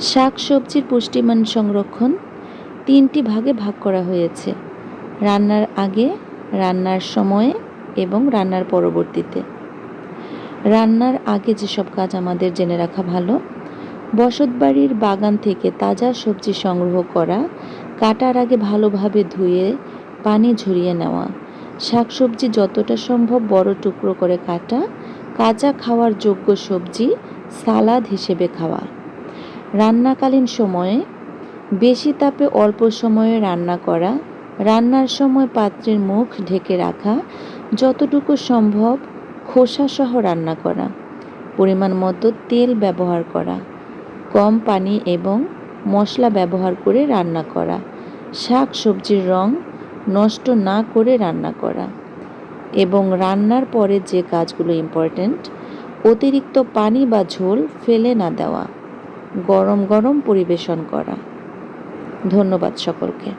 শাক সবজির পুষ্টিমান সংরক্ষণ তিনটি ভাগে ভাগ করা হয়েছে। রান্নার আগে, রান্নার সময়ে এবং রান্নার পরবর্তীতে। রান্নার আগে যেসব কাজ আমাদের জেনে রাখা ভালো, বসতবাড়ির বাগান থেকে তাজা সবজি সংগ্রহ করা, কাটার আগে ভালোভাবে ধুয়ে, পানি ঝরিয়ে নেওয়া, শাকসবজি যতটা সম্ভব বড় টুকরো করে কাটা, কাঁচা খাওয়ার যোগ্য সবজি সালাদ হিসেবে খাওয়া। রান্নাকালীন সময়ে বেশি তাপে অল্প সময়ে রান্না করা, রান্নার সময় পাত্রের মুখ ঢেকে রাখা, যতটুকু সম্ভব খোসাসহ রান্না করা, পরিমাণ মতো তেল ব্যবহার করা, কম পানি এবং মশলা ব্যবহার করে রান্না করা, শাক সবজির রং নষ্ট না করে রান্না করা এবং রান্নার পরে যে কাজগুলো ইম্পর্ট্যান্ট অতিরিক্ত পানি বা ঝোল ফেলে না দেওয়া। গরম গরম পরিবেশন করা। ধন্যবাদ সকলকে।